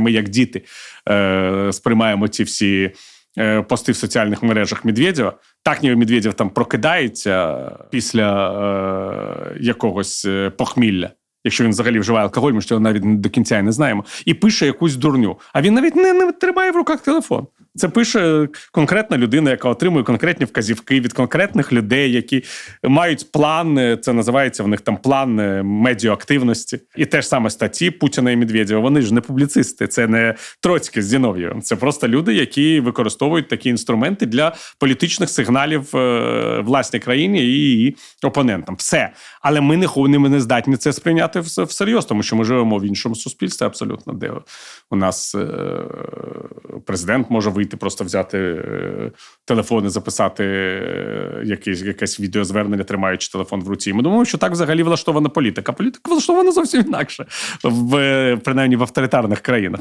ми як діти е, сприймаємо ці всі е, пости в соціальних мережах Медведєва. Так ніби Медведєв там прокидається після е, якогось е, похмілля. Якщо він взагалі вживає алкоголь, ми ж цього навіть до кінця і не знаємо, і пише якусь дурню. А він навіть не, не тримає в руках телефон. Це пише конкретна людина, яка отримує конкретні вказівки від конкретних людей, які мають план. Це називається в них там план е, медіаактивності. І те ж саме статті Путіна і Медведєва. Вони ж не публіцисти, це не Троцьке з Зінов'євим. Це просто люди, які використовують такі інструменти для політичних сигналів е, власній країні і опонентам. Все. Але ми не ми не здатні це сприйняти вс- всерйоз, тому що ми живемо в іншому суспільстві, абсолютно, де у нас е, президент може вийти, просто взяти е, телефон і записати е, якесь, якесь відеозвернення, тримаючи телефон в руці. Ми думаємо, що так взагалі влаштована політика. Політика влаштована зовсім інакше, в, принаймні в авторитарних країнах.